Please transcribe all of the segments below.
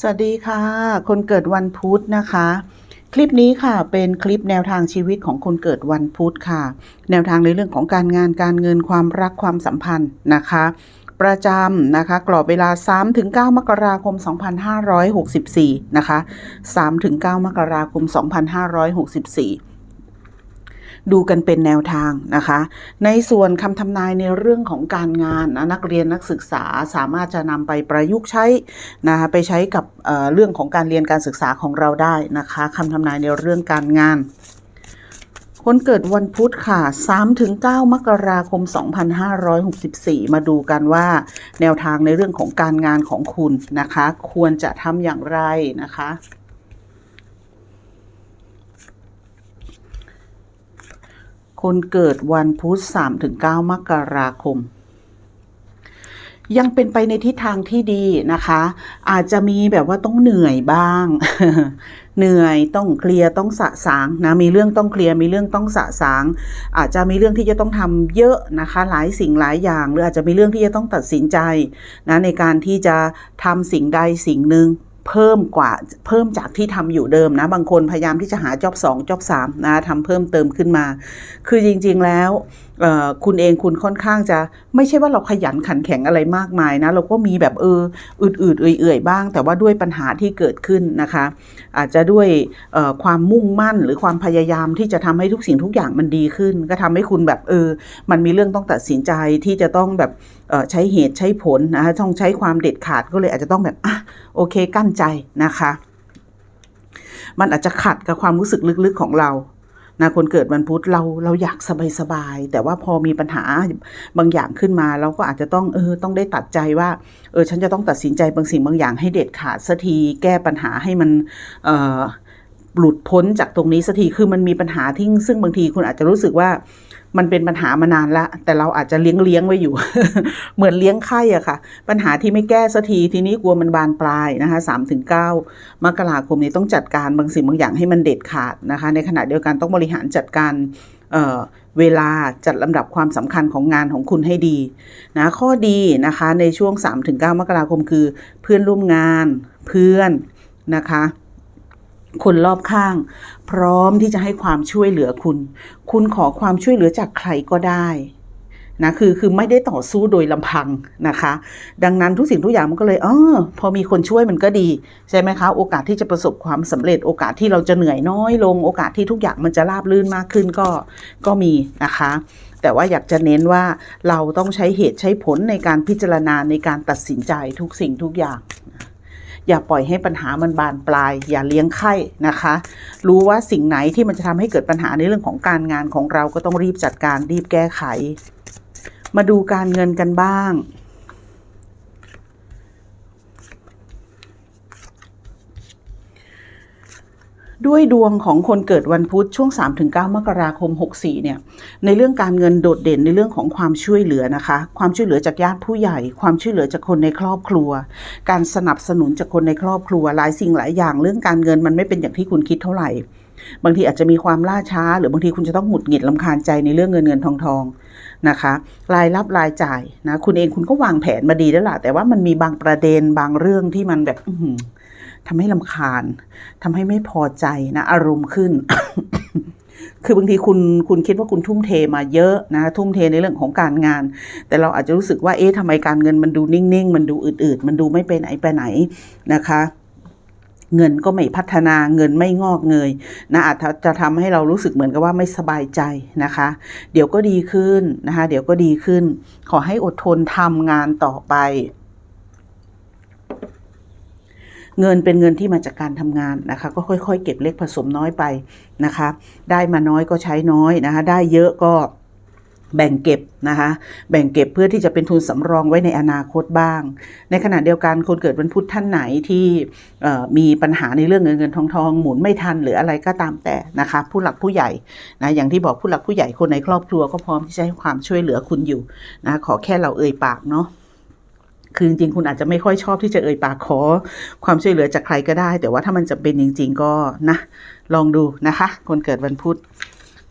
สวัสดีค่ะ คนเกิดวันพุธนะคะ คลิปนี้ค่ะเป็นคลิปแนวทางชีวิตของคนเกิดวันพุธค่ะ แนวทางในเรื่องของการงานการเงินความรักความสัมพันธ์นะคะ ประจำนะคะ กรอบเวลา 3-9 มกราคม 2564 นะคะ 3-9 มกราคม 2564 ดูกันเป็นแนวทางนะคะ ในส่วนคำทำนายในเรื่องของการงานนะนักเรียนนักศึกษาสามารถจะนำไปประยุกต์ใช้นะคะไปใช้กับเเรื่องของการเรียนการศึกษาของเราได้นะคะคำทำนายในเรื่องการงานคนเกิดวันพุธค่ะ 3-9 มกราคม 2564 มาดูกันว่า แนวทางในเรื่องของการงานของคุณนะคะ ควรจะทำอย่างไรนะคะ คนเกิดวันพุธ3-9มกราคม ยังเป็นไปในทิศทางที่ดีนะคะ อาจจะมีแบบว่าต้องเหนื่อยบ้าง เหนื่อยต้องเคลียร์ต้องสะสางนะมีเรื่องต้องเคลียร์มีเรื่องต้องสะสาง อาจจะมีเรื่องที่จะต้องทำเยอะนะคะ หลายสิ่งหลายอย่าง หรืออาจจะมีเรื่องที่จะต้องตัดสินใจนะในการที่จะทำสิ่งใดสิ่งหนึ่ง เพิ่มกว่าเพิ่มจากที่ทำอยู่เดิมนะ บางคนพยายามที่จะหาจ็อบสองจ็อบสามนะทำเพิ่มเติมขึ้นมา คือจริง ๆแล้ว คุณเองคุณค่อนข้างจะไม่ใช่ว่าเราขยันขันแข็งอะไรมากมายนะ เราก็มีแบบเอออืดๆเอื่อยๆบ้าง แต่ว่าด้วยปัญหาที่เกิดขึ้นนะคะ อาจจะด้วยความมุ่งมั่นหรือความพยายามที่จะทำให้ทุกสิ่งทุกอย่างมันดีขึ้น ก็ทำให้คุณแบบเออ มันมีเรื่องต้องตัดสินใจที่จะต้องแบบใช้เหตุใช้ผลนะคะต้องใช้ความเด็ดขาดก็เลยอาจจะต้องแบบอะโอเคกั้นใจนะคะมันอาจจะขัดกับความรู้สึกลึกๆของเรา นะคนเกิดวันพุธเราเราอยากสบายๆแต่ว่าพอมีปัญหาบางอย่างขึ้นมา เราก็อาจจะต้องเออต้องได้ตัดใจว่าเออฉันจะต้องตัดสินใจบางสิ่งบางอย่างให้เด็ดขาดสักทีแก้ปัญหาให้มันเออหลุดพ้นจากตรงนี้สักทีคือมันมีปัญหาทิ้งซึ่งบางทีคุณอาจจะรู้สึกว่า มันเป็นปัญหามานานละแต่เราอาจจะเลี้ยงเลี้ยงไว้อยู่ เหมือนเลี้ยงไข่อะค่ะ ปัญหาที่ไม่แก้สักทีทีนี้กลัวมันบานปลายนะคะสามถึงเก้ามกราคมนี้ต้องจัดการบางสิ่งบางอย่างให้มันเด็ดขาดนะคะ ในขณะเดียวกันต้องบริหารจัดการเเวลาจัดลำดับความสำคัญของงานของคุณให้ดีนะข้อดีนะคะในช่วง 3-9 มกราคมคือ เพื่อนร่วมงานเพื่อนนะคะ คนรอบข้าง พร้อมที่จะให้ความช่วยเหลือคุณ คุณขอความช่วยเหลือจากใครก็ได้นะคือคือไม่ได้ต่อสู้โดยลำพังนะคะ ดังนั้นทุกสิ่งทุกอย่างมันก็เลยเออพอมีคนช่วยมันก็ดีใช่ไหมคะ โอกาสที่จะประสบความสำเร็จโอกาสที่เราจะเหนื่อยน้อยลง โอกาสที่ทุกอย่างมันจะราบรื่นมากขึ้นก็ก็มีนะคะ แต่ว่าอยากจะเน้นว่าเราต้องใช้เหตุใช้ผลในการพิจารณาในการตัดสินใจทุกสิ่งทุกอย่าง อย่าปล่อยให้ปัญหามันบานปลาย อย่าเลี้ยงไข้นะคะ รู้ว่าสิ่งไหนที่มันจะทำให้เกิดปัญหาในเรื่องของการงานของเราก็ต้องรีบจัดการรีบแก้ไข มาดูการเงินกันบ้าง ด้วยดวงของคนเกิดวันพุธช่วง 3-9 มกราคม 64 เนี่ย ในเรื่องการเงินโดดเด่นในเรื่องของความช่วยเหลือนะคะ ความช่วยเหลือจากญาติผู้ใหญ่ ความช่วยเหลือจากคนในครอบครัว การสนับสนุนจากคนในครอบครัว หลายสิ่งหลายอย่างเรื่องการเงินมันไม่เป็นอย่างที่คุณคิดเท่าไหร่ บางทีอาจจะมีความล่าช้า หรือบางทีคุณจะต้องหงุดหงิดลำคาญใจในเรื่องเงินเงินทองทองนะคะรายรับรายจ่ายนะคุณเองคุณก็วางแผนมาดีแล้วล่ะแต่ว่ามันมีบางประเด็นบางเรื่องที่มันแบบ ทำให้ลำคาญทำให้ไม่พอใจนะอารมณ์ขึ้น คือบางทีคุณคุณคิดว่าคุณทุ่มเทมาเยอะนะ ทุ่มเทในเรื่องของการงาน แต่เราอาจจะรู้สึกว่าเอ๊ะทำไมการเงินมันดูนิ่งๆ มันดูอืดๆ มันดูไม่ไปไหนไปไหนนะคะเงินก็ไม่พัฒนาเงินไม่งอกเงยนะอาจจะทำให้เรารู้สึกเหมือนกับว่าไม่สบายใจนะคะ เดี๋ยวก็ดีขึ้นนะคะ เดี๋ยวก็ดีขึ้น ขอให้อดทนทำงานต่อไป เงินเป็นเงินที่มาจากการทำงานนะคะ ก็ค่อยๆ เก็บเล็กผสมน้อยไปนะคะ ได้มาน้อยก็ใช้น้อยนะคะ ได้เยอะก็แบ่งเก็บนะคะ แบ่งเก็บเพื่อที่จะเป็นทุนสำรองไว้ในอนาคตบ้าง ในขณะเดียวกันคนเกิดวันพุธท่านไหนที่มีปัญหาในเรื่องเงินเงินทองทองหมุนไม่ทันหรืออะไรก็ตามแต่นะคะ ผู้หลักผู้ใหญ่นะอย่างที่บอกผู้หลักผู้ใหญ่คนในครอบครัวก็พร้อมที่จะให้ความช่วยเหลือคุณอยู่นะขอแค่เราเอ่ยปากเนาะ คือจริงๆ คุณอาจจะไม่ค่อยชอบที่จะเอ่ยปากขอ ความช่วยเหลือจากใครก็ได้ แต่ว่าถ้ามันจำเป็นจริง ๆ ก็นะ ลองดูนะคะ คนเกิดวันพุธ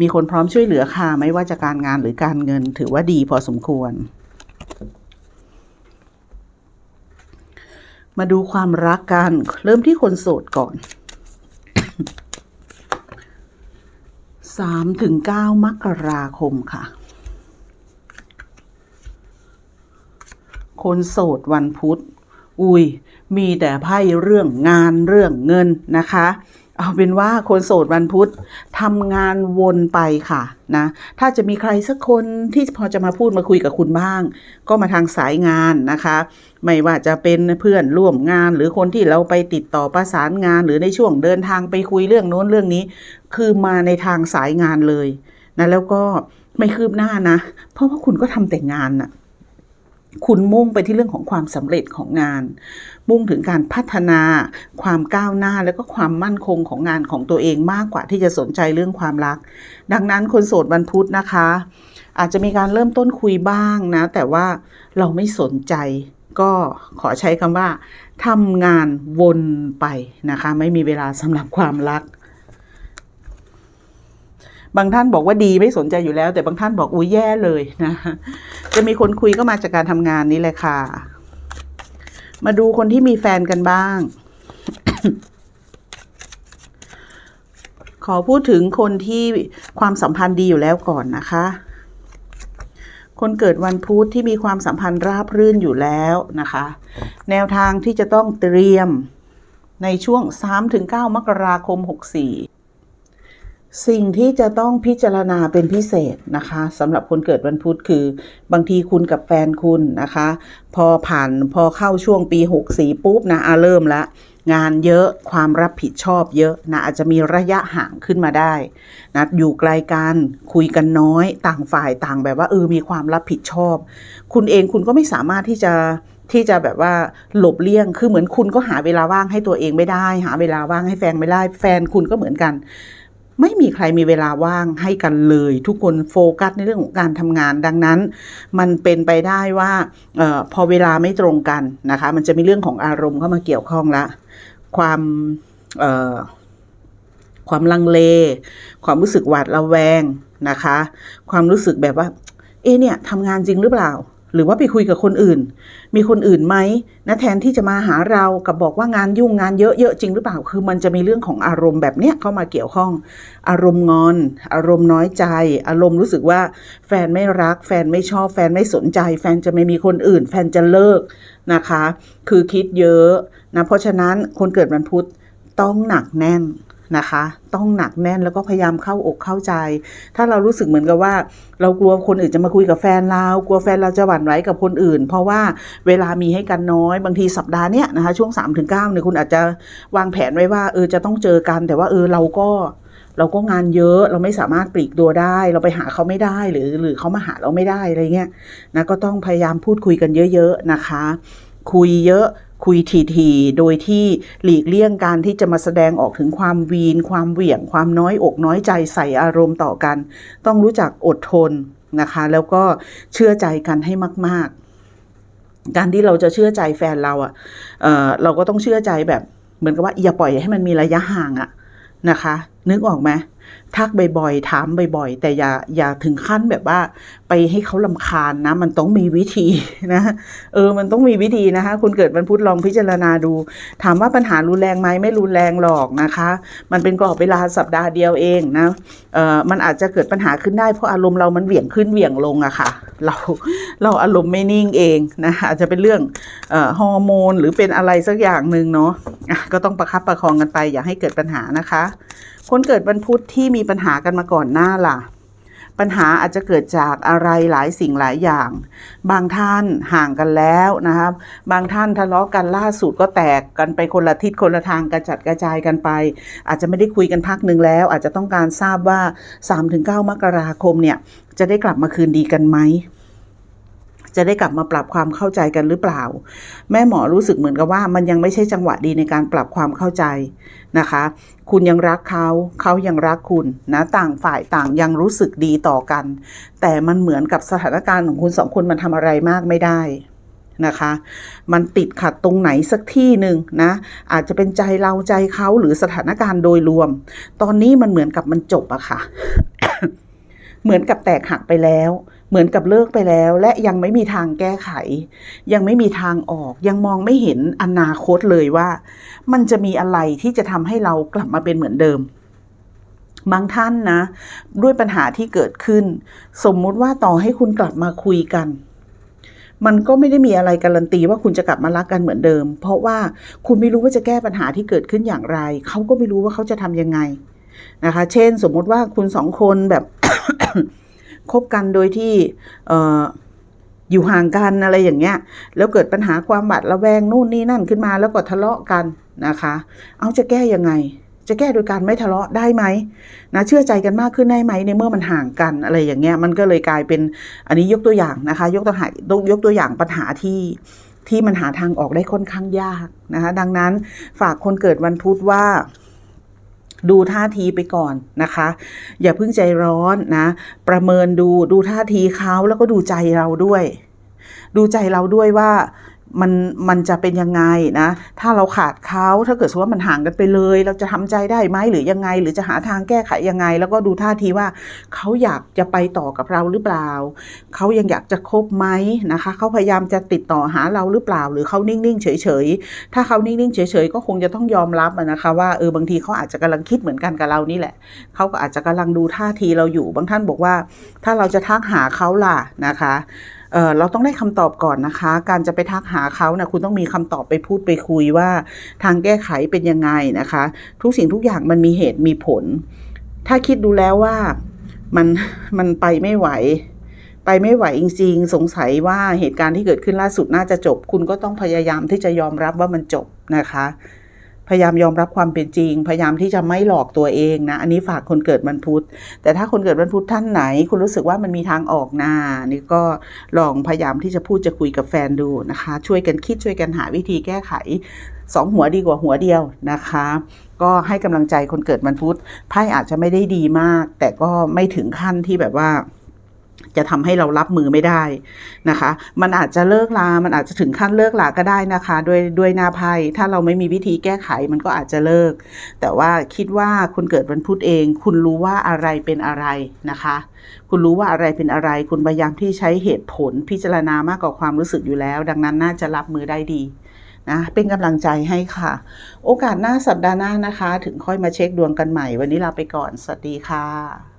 มีคนพร้อมช่วยเหลือค่ะ ไม่ว่าจะการงานหรือการเงิน ถือว่าดีพอสมควร มาดูความรักกัน เริ่มที่คนโสดก่อนสามถึงเก้ามกราคมค่ะ คนโสดวันพุธ อุ้ย มีแต่ไพ่เรื่องงานเรื่องเงินนะคะ เอาเป็นว่าคนโสดวันพุธทำงานวนไปค่ะนะ ถ้าจะมีใครสักคนที่พอจะมาพูดมาคุยกับคุณบ้าง ก็มาทางสายงานนะคะ ไม่ว่าจะเป็นเพื่อนร่วมงานหรือคนที่เราไปติดต่อประสานงาน หรือในช่วงเดินทางไปคุยเรื่องโน้นเรื่องนี้ คือมาในทางสายงานเลยนะแล้วก็ไม่คืบหน้านะ เพราะว่าคุณก็ทำแต่งานน่ะ คุณมุ่งไปที่เรื่องของความสำเร็จของงาน มุ่งถึงการพัฒนาความก้าวหน้าแล้วก็ความมั่นคงของงานของตัวเองมากกว่าที่จะสนใจเรื่องความรัก ดังนั้นคนโสดวันพุธนะคะ อาจจะมีการเริ่มต้นคุยบ้างนะ แต่ว่าเราไม่สนใจก็ขอใช้คำว่าทำงานวนไปนะคะ ไม่มีเวลาสำหรับความรัก บางท่านบอกว่าดีไม่สนใจอยู่แล้ว แต่บางท่านบอกอุ้ยแย่เลยนะจะมีคนคุยก็มาจากการทำงานนี้แหละค่ะ มาดูคนที่มีแฟนกันบ้าง ขอพูดถึงคนที่ความสัมพันธ์ดีอยู่แล้วก่อนนะคะ คนเกิดวันพุธที่มีความสัมพันธ์ราบรื่นอยู่แล้วนะคะ แนวทางที่จะต้องเตรียมในช่วง 3-9 มกราคม 64 สิ่งที่จะต้องพิจารณาเป็นพิเศษนะคะสำหรับคนเกิดวันพุธคือบางทีคุณกับแฟนคุณนะคะ พอผ่านพอเข้าช่วงปี 64 ปุ๊บนะอาเริ่มละ งานเยอะความรับผิดชอบเยอะนะอาจจะมีระยะห่างขึ้นมาได้นะอยู่ไกลกันคุยกันน้อยต่างฝ่ายต่างแบบว่าเออมีความรับผิดชอบ คุณเองคุณก็ไม่สามารถที่จะที่จะแบบว่าหลบเลี่ยง คือเหมือนคุณก็หาเวลาว่างให้ตัวเองไม่ได้ หาเวลาว่างให้แฟนไม่ได้ แฟนคุณก็เหมือนกัน ไม่มีใครมีเวลาว่างให้กันเลย ทุกคนโฟกัสในเรื่องของการทำงานดังนั้น มันเป็นไปได้ว่าออพอเวลาไม่ตรงกันนะคะ มันจะมีเรื่องของอารมณ์เข้ามาเกี่ยวข้องละความออความลังเล ความรู้สึกหวาดระแวงนะคะ ความรู้สึกแบบว่า เอเนี่ยทำงานจริงหรือเปล่า หรือว่าไปคุยกับคนอื่น มีคนอื่นไหมนะแทนที่จะมาหาเรากับบอกว่างานยุ่งงานเยอะเยอะจริงหรือเปล่าคือมันจะมีเรื่องของอารมณ์แบบเนี้ยเข้ามาเกี่ยวข้อง อารมณ์งอน อารมณ์น้อยใจ อารมณ์รู้สึกว่า แฟนไม่รัก แฟนไม่ชอบ แฟนไม่สนใจ แฟนจะไม่มีคนอื่น แฟนจะเลิกนะคะ คือคิดเยอะนะเพราะฉะนั้นคนเกิดวันพุธต้องหนักแน่น นะคะ ต้องหนักแน่นแล้วก็พยายามเข้าอกเข้าใจ ถ้าเรารู้สึกเหมือนกับว่า เรากลัวคนอื่นจะมาคุยกับแฟนเรากลัวแฟนเราจะหวั่นไหวกับคนอื่น เพราะว่าเวลามีให้กันน้อยบางทีสัปดาห์เนี้ยนะคะช่วง3ามถึงเเนี่ยคุณอาจจะวางแผนไว้ว่าเออจะต้องเจอกัน แต่ว่าเออเราก็เราก็งานเยอะเราไม่สามารถปลีกตัวได้ เราไปหาเขาไม่ได้หรือหรือเขามาหาเราไม่ได้อะไรเงี้ยนะก็ต้องพยายามพูดคุยกันเยอะ ๆนะคะ คุยเยอะ คุยทีๆ โดยที่หลีกเลี่ยงการที่จะมาแสดงออกถึงความวีน ความเหวี่ยง ความน้อยอกน้อยใจใส่อารมณ์ต่อกัน ต้องรู้จักอดทนนะคะ แล้วก็เชื่อใจกันให้มาก ๆ การที่เราจะเชื่อใจแฟนเราอะ่ะเเราก็ต้องเชื่อใจแบบ เหมือนกับว่าอย่าปล่อยให้มันมีระยะห่างอะนะคะ นึกออกไหม ทักบ่อยๆ ถามบ่อยๆ แต่อย่าอย่าถึงขั้นแบบว่า ไปให้เขาลำคาญนะ มันต้องมีวิธีนะ เออ มันต้องมีวิธีนะคะ คุณเกิดวันพุธลองพิจารณาดู ถามว่าปัญหารุนแรงไหมไม่รุนแรงหรอกนะคะ มันเป็นกรอบเวลาสัปดาห์เดียวเองนะเออมันอาจจะเกิดปัญหาขึ้นได้เพราะอารมณ์เรามันเหวี่ยงขึ้นเหวี่ยงลงอะค่ะ เราเราอารมณ์ไม่นิ่งเองนะอาจจะเป็นเรื่องฮอร์โมนหรือเป็นอะไรสักอย่างหนึ่งเนาะก็ต้องประคับประคองกันไปอย่าให้เกิดปัญหานะคะ คนเกิดวันพุธที่มีปัญหากันมาก่อนหน้าล่ะ ปัญหาอาจจะเกิดจากอะไรหลายสิ่งหลายอย่าง บางท่านห่างกันแล้วนะครับ บางท่านทะเลาะกันล่าสุดก็แตกกันไปคนละทิศคนละทางกระจัดกระจายกันไป อาจจะไม่ได้คุยกันพักหนึ่งแล้ว อาจจะต้องการทราบว่า 3-9 มกราคมเนี่ยจะได้กลับมาคืนดีกันไหม จะได้กลับมาปรับความเข้าใจกันหรือเปล่า แม่หมอรู้สึกเหมือนกับว่ามันยังไม่ใช่จังหวะดีในการปรับความเข้าใจนะคะ คุณยังรักเขาเขายังรักคุณนะต่างฝ่ายต่างยังรู้สึกดีต่อกัน แต่มันเหมือนกับสถานการณ์ของคุณสองคนมันทำอะไรมากไม่ได้นะคะ มันติดขัดตรงไหนสักที่หนึ่งนะ อาจจะเป็นใจเราใจเขาหรือสถานการณ์โดยรวม ตอนนี้มันเหมือนกับมันจบอะค่ะ เหมือนกับแตกหักไปแล้ว เหมือนกับเลิกไปแล้ว และยังไม่มีทางแก้ไข ยังไม่มีทางออก ยังมองไม่เห็นอนาคตเลยว่า มันจะมีอะไรที่จะทำให้เรากลับมาเป็นเหมือนเดิมบางท่านนะ ด้วยปัญหาที่เกิดขึ้น สมมุติว่าต่อให้คุณกลับมาคุยกัน มันก็ไม่ได้มีอะไรการันตีว่าคุณจะกลับมารักกันเหมือนเดิม เพราะว่าคุณไม่รู้ว่าจะแก้ปัญหาที่เกิดขึ้นอย่างไร เขาก็ไม่รู้ว่าเขาจะทำยังไงนะคะ เช่น สมมุติว่าคุณสองคนแบบ คบกันโดยที่อออยู่ห่างกันอะไรอย่างเงี้ย แล้วเกิดปัญหาความบาดระแวงนู่นนี่นั่นขึ้นมาแล้วก็ทะเลาะกันนะคะ เอาจะแก้ยังไง จะแก้โดยการไม่ทะเลาะได้ไหมนะเชื่อใจกันมากขึ้นได้ไหมในเมื่อมันห่างกันอะไรอย่างเงี้ยมันก็เลยกลายเป็นอันนี้ยกตัวอย่างนะคะ ยกตัวหายกตัวอย่างปัญหาที่ที่มันหาทางออกได้ค่อนข้างยากนะคะ ดังนั้นฝากคนเกิดวันพุธว่า ดูท่าทีไปก่อนนะคะ อย่าเพิ่งใจร้อนนะ ประเมินดูดูท่าทีเขาแล้วก็ดูใจเราด้วย ดูใจเราด้วยว่า มันมันจะเป็นยังไงนะ ถ้าเราขาดเขาถ้าเกิดสมมติว่ามันห่างกันไปเลย เราจะทำใจได้ไหมหรือยังไง หรือจะหาทางแก้ไขยังไง แล้วก็ดูท่าทีว่าเขาอยากจะไปต่อกับเราหรือเปล่า เขายังอยากจะคบไหมนะคะเขาพยายามจะติดต่อหาเราหรือเปล่า หรือเขานิ่งๆเฉยๆถ้าเขานิ่งๆเฉยๆก็คงจะต้องยอมรับนะคะ ว่าเออบางทีเขาอาจจะกำลังคิดเหมือนกันกับเรานี่แหละเขาก็อาจจะกำลังดูท่าทีเราอยู่บางท่านบอกว่า ถ้าเราจะทักหาเขาล่ะนะคะ เเราต้องได้คำตอบก่อนนะคะ การจะไปทักหาเขานะคุณต้องมีคำตอบไปพูดไปคุยว่า ทางแก้ไขเป็นยังไงนะคะ ทุกสิ่งทุกอย่างมันมีเหตุมีผล ถ้าคิดดูแล้วว่ามันมันไปไม่ไหว ไปไม่ไหวจริงๆสงสัยว่าเหตุการณ์ที่เกิดขึ้นล่าสุดน่าจะจบ คุณก็ต้องพยายามที่จะยอมรับว่ามันจบนะคะ พยายามยอมรับความเป็นจริง พยายามที่จะไม่หลอกตัวเองนะ อันนี้ฝากคนเกิดวันพุธ แต่ถ้าคนเกิดวันพุธท่านไหน คุณรู้สึกว่ามันมีทางออกนานี่ก็ลองพยายามที่จะพูดจะคุยกับแฟนดูนะคะ ช่วยกันคิดช่วยกันหาวิธีแก้ไขสองหัวดีกว่าหัวเดียวนะคะ ก็ให้กำลังใจคนเกิดวันพุธไพ่อาจจะไม่ได้ดีมาก แต่ก็ไม่ถึงขั้นที่แบบว่า จะทำให้เรารับมือไม่ได้นะคะ มันอาจจะเลิกลา มันอาจจะถึงขั้นเลิกลาก็ได้นะคะด้วยด้วยหน้าไพ่ถ้าเราไม่มีวิธีแก้ไขมันก็อาจจะเลิก แต่ว่าคิดว่าคุณเกิดวันพุธเอง คุณรู้ว่าอะไรเป็นอะไรนะคะ คุณรู้ว่าอะไรเป็นอะไร คุณพยายามที่ใช้เหตุผลพิจารณามากกว่าความรู้สึกอยู่แล้ว ดังนั้นน่าจะรับมือได้ดีนะเป็นกำลังใจให้ค่ะ โอกาสหน้าสัปดาห์หน้านะคะ ถึงค่อยมาเช็คดวงกันใหม่ วันนี้ลาไปก่อน สวัสดีค่ะ